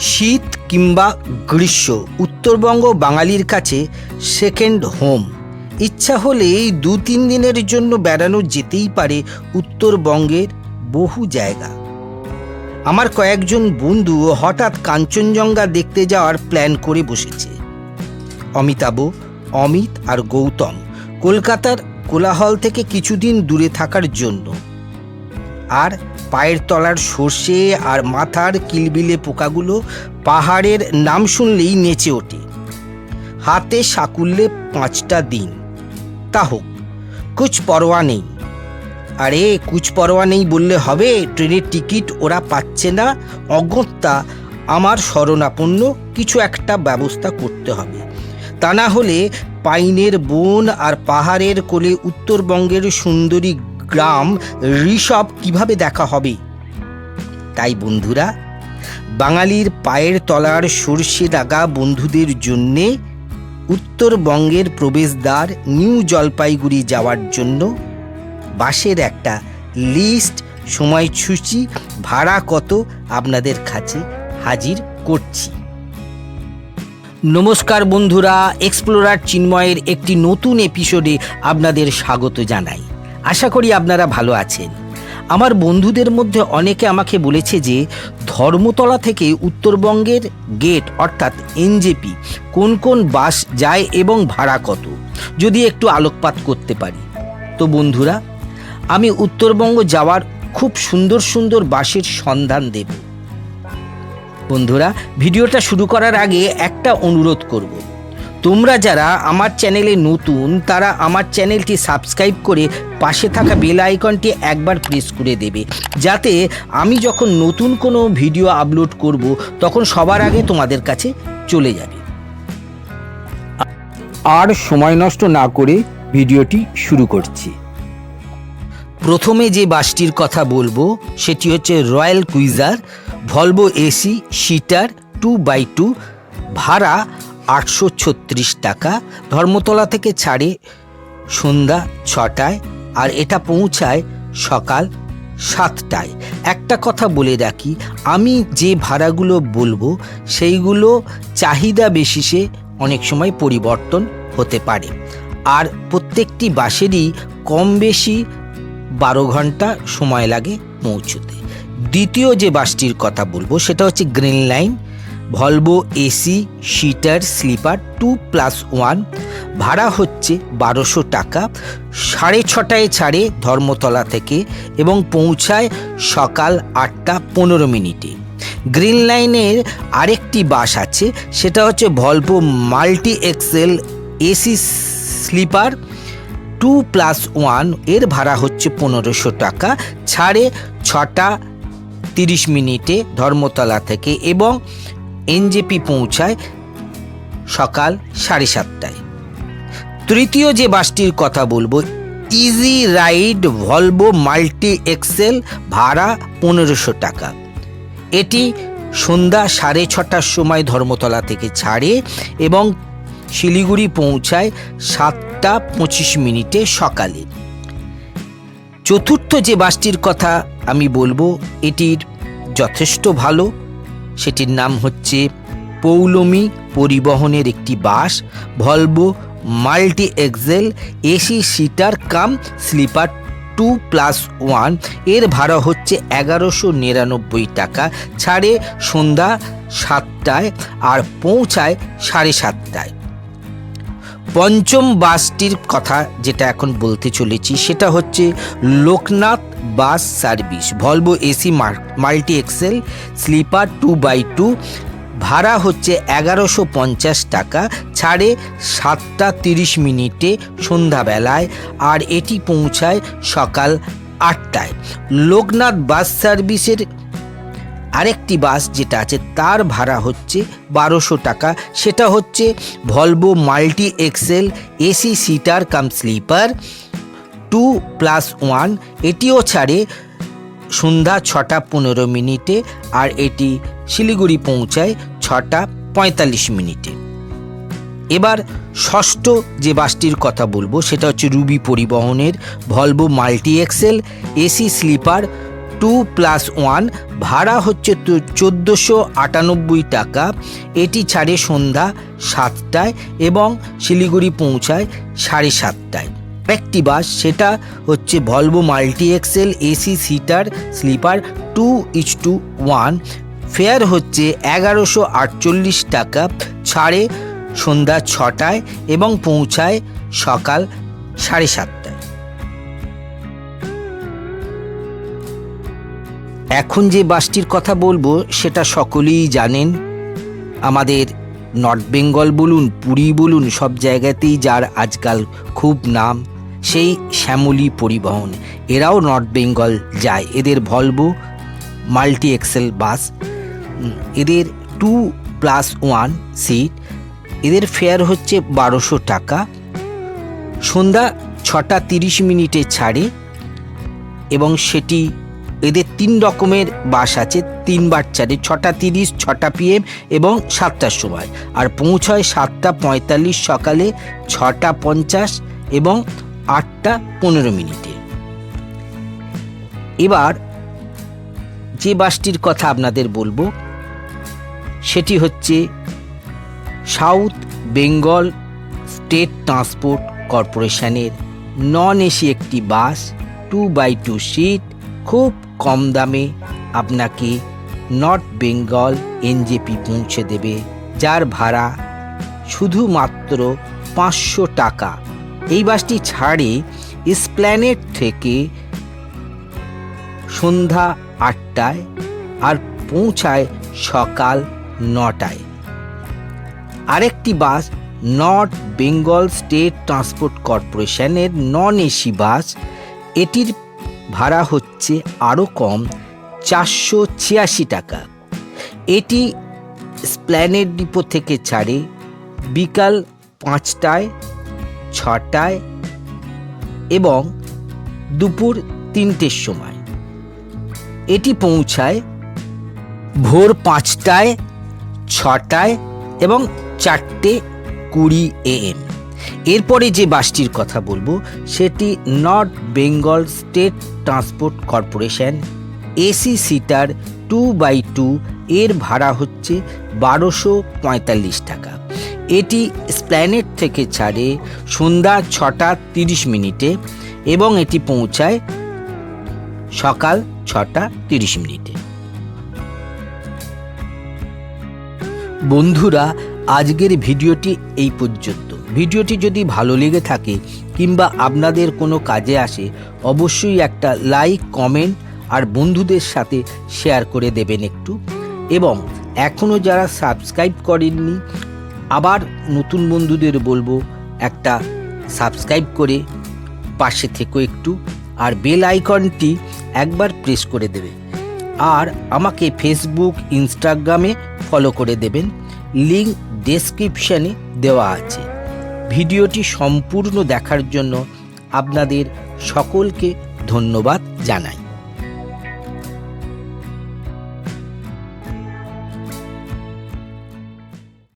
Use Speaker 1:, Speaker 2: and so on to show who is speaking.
Speaker 1: শীত কিংবা গ্রীষ্ম, উত্তরবঙ্গ, বাঙালির কাছে সেকেন্ড হোম ইচ্ছা হলে এই দু তিন দিনের জন্য বেড়ানো যেতেই পারে উত্তরবঙ্গের বহু জায়গা। আমার কয়েকজন বন্ধু হঠাৎ কাঞ্চনজঙ্ঘা দেখতে যাওয়ার প্ল্যান করে বসেছে। অমিতাভ, অমিত আর গৌতম কলকাতার কোলাহল থেকে কিছুদিন দূরে থাকার জন্য। আর পায়ের তলার সর্ষে আর মাথার কিলবিলে পোকাগুলো পাহাড়ের নাম শুনলেই নেচে ওঠে। হাতে সাকুল্যে পাঁচটা দিন। তা হোক, কুছ পরোয়া নেই। আরে, কুছ পরোয়া নেই বললে হবে? ট্রেনের টিকিট ওরা পাচ্ছে না। অগত্যা আমার শরণাপন্ন কিছু একটা ব্যবস্থা করতে হবে। তা না হলে পাইনের বন আর পাহাড়ের কোলে উত্তরবঙ্গের সুন্দরী গ্রাম ঋষভ কীভাবে দেখা হবে? তাই বন্ধুরা, বাঙালির পায়ের তলার সর্ষে দাগা বন্ধুদের জন্যে উত্তরবঙ্গের প্রবেশদ্বার নিউ জলপাইগুড়ি যাওয়ার জন্য বাসের একটা লিস্ট সময়সূচি ভাড়া কত আপনাদের কাছে হাজির করছি। নমস্কার বন্ধুরা, এক্সপ্লোরার চিন্ময়ের একটি নতুন এপিসোডে আপনাদের স্বাগত জানাই। আশা করি আপনারা ভালো আছেন। আমার বন্ধুদের মধ্যে অনেকে আমাকে বলেছে যে, ধর্মতলা থেকে উত্তরবঙ্গের গেট, অর্থাৎ এনজেপি, কোন কোন বাস যায় এবং ভাড়া কত? যদি একটু আলোকপাত করতে পারি। তো বন্ধুরা, আমি উত্তরবঙ্গ যাওয়ার খুব সুন্দর সুন্দর বাসের সন্ধান দেব। বন্ধুরা, ভিডিওটা শুরু করার আগে একটা অনুরোধ করব। তোমরা যারা আমার চ্যানেলে নতুন তারা আমার চ্যানেলটি সাবস্ক্রাইব করে পাশে থাকা বেল আইকনটি একবার প্রেস করে দেবে। যাতে আমি যখন নতুন কোনো ভিডিও আপলোড করব তখন সবার আগে তোমাদের কাছে চলে যাবে। আর সময় নষ্ট না করে ভিডিওটি শুরু করছি। প্রথমে যে বাসটির কথা বলব সেটি হচ্ছে royal cruiser Volvo AC seater two by two ভাড়া আটশো ছত্রিশ টাকা। ধর্মতলা থেকে ছাড়ে সন্ধ্যা ছটায় আর এটা পৌঁছায় সকাল সাতটায়। একটা কথা বলে রাখি, আমি যে ভাড়াগুলো বলব, সেইগুলো চাহিদা বেসিসে অনেক সময় পরিবর্তন হতে পারে। আর প্রত্যেকটি বাসেরই কম বেশি বারো ঘণ্টা সময় লাগে পৌঁছতে। দ্বিতীয় যে বাসটির কথা বলব, সেটা হচ্ছে green line. Volvo AC seater sleeper two plus one ভাড়া হচ্ছে বারোশো টাকা। সাড়ে ছটায় ছাড়ে ধর্মতলা থেকে এবং পৌঁছায় সকাল আটটা পনেরো মিনিটে। গ্রিন লাইনের আরেকটি বাস আছে, সেটা হচ্ছে Volvo multi axle AC sleeper two plus ওয়ানের ভাড়া হচ্ছে পনেরোশো টাকা। ছাড়ে ছটা তিরিশ মিনিটে ধর্মতলা থেকে এবং এনজেপি পৌঁছায় সকাল সাড়ে সাতটায়। তৃতীয় যে বাসটির কথা বলব easy ride Volvo multi axle ভাড়া পনেরোশো টাকা। এটি সন্ধ্যা সাড়ে ছটার সময় ধর্মতলা থেকে ছাড়ে এবং শিলিগুড়ি পৌঁছায় সাতটা পঁচিশ মিনিটে সকালে। চতুর্থ যে বাসটির কথা আমি বলব, এটির যথেষ্ট ভালো। সেটির নাম হচ্ছে পৌলমি পরিবহনের একটি bus, Volvo multi axle AC seater cum, sleeper two plus one. এর ভাড়া হচ্ছে এগারোশো নিরানব্বই টাকা। ছাড়ে সন্ধ্যা সাতটায় আর পৌঁছায় সাড়ে সাতটায়। পঞ্চম বাসটির কথা যেটা এখন বলতে চলেছি, সেটা হচ্ছে Loknath bus service, Volvo AC multi axle, sleeper two by two, ভাড়া হচ্ছে এগারোশো পঞ্চাশ টাকা, ছাড়ে সাতটা তিরিশ মিনিটে সন্ধ্যাবেলায়, আর এটি পৌঁছায় সকাল আটটায়। লোকনাথ বাস সার্ভিসের আরেকটি বাস যেটা আছে, তার ভাড়া হচ্ছে বারোশো টাকা। সেটা হচ্ছে Volvo multi axle AC seater cum sleeper two plus one এটিও ছাড়ে সন্ধ্যা ছটা পনেরো মিনিটে আর এটি শিলিগুড়ি পৌঁছায় ছটা পঁয়তাল্লিশ মিনিটে। এবার ষষ্ঠ যে বাসটির কথা বলব, সেটা হচ্ছে রুবি পরিবহনের Volvo multi axle AC sleeper two plus one ভাড়া হচ্ছে চোদ্দোশো আটানব্বই টাকা। এটি ছাড়ে সন্ধ্যা সাতটায় এবং শিলিগুড়ি পৌঁছায় সাড়ে সাতটায়। একটি বাস, সেটা হচ্ছে Volvo multi axle AC seater sleeper two each two one fare হচ্ছে এগারোশো আটচল্লিশ টাকা, ছাড়ে সন্ধ্যা ছটায় এবং পৌঁছায় সকাল সাড়ে সাতটায়। এখন যে বাসটির কথা বলব, সেটা সকলেই জানেন। আমাদের নর্থ বেঙ্গল বলুন, পুরী বলুন, সব জায়গাতেই যার আজকাল খুব নাম, সেই শ্যামলী পরিবহন। এরাও নর্থ বেঙ্গল যায়। এদের ভলভো মাল্টি এক্সেল বাস। এদের টু প্লাস ওয়ান সিট। এদের ফেয়ার হচ্ছে বারোশো টাকা। সন্ধ্যা ছটা তিরিশ মিনিটে ছাড়ে এবং সেটি এদের তিন রকমের বাস আছে তিনবার ছাড়ে ছটা তিরিশ, ছটা পিএম এবং সাতটার সময়। আর পৌঁছয় সাতটা পঁয়তাল্লিশ সকালে ছটা পঞ্চাশ এবং আটটা পনেরো মিনিটে। এবার যে বাসটির কথা আপনাদের বলব, সেটি হচ্ছে সাউথ বেঙ্গল স্টেট ট্রান্সপোর্ট কর্পোরেশনের নন এসি একটি bus, two by two seat খুব কম দামে আপনাকে নর্থ বেঙ্গল এনজেপি পৌঁছে দেবে, যার ভাড়া শুধুমাত্র পাঁচশো টাকা। এই বাসটি ছাড়ে স্প্ল্যানেট থেকে সন্ধ্যা আটটায় আর পৌঁছায় সকাল নটায়। আরেকটি bus North Bengal State Transport কর্পোরেশনের নন এসি বাস, এটির ভাড়া হচ্ছে আরও কম চারশো ছিয়াশি টাকা। এটি স্প্ল্যানেড ডিপো থেকে ছাড়ে বিকাল পাঁচটায়, ছটায় এবং দুপুর তিনটের সময়। এটি পৌঁছায় ভোর পাঁচটায়, ছটায় এবং চারটে কুড়ি এএম এরপরে যে বাসটির কথা বলব, সেটি North Bengal State Transport Corporation AC seater two by two এর ভাড়া হচ্ছে বারোশো পঁয়তাল্লিশ টাকা। এটি স্প্ল্যানেট থেকে ছাড়ে সন্ধ্যা ছটা তিরিশ মিনিটে এবং এটি পৌঁছায় সকাল ছটা তিরিশ মিনিটে। বন্ধুরা, আজকের ভিডিওটি এই পর্যন্ত। ভিডিওটি যদি ভালো লেগে থাকে কিংবা আপনাদের কোনো কাজে আসে, অবশ্যই একটা লাইক, কমেন্ট আর বন্ধুদের সাথে শেয়ার করে দেবেন একটু। এবং এখনও যারা সাবস্ক্রাইব করেননি, আবার নতুন বন্ধুদের বলব, একটা সাবস্ক্রাইব করে পাশে থেকো একটু আর বেল আইকনটি একবার প্রেস করে দেবে। আর আমাকে ফেসবুক ইনস্টাগ্রামে ফলো করে দেবেন। লিঙ্ক ডেসক্রিপশানে দেওয়া আছে। ভিডিওটি সম্পূর্ণ দেখার জন্য আপনাদের সকলকে ধন্যবাদ জানাই।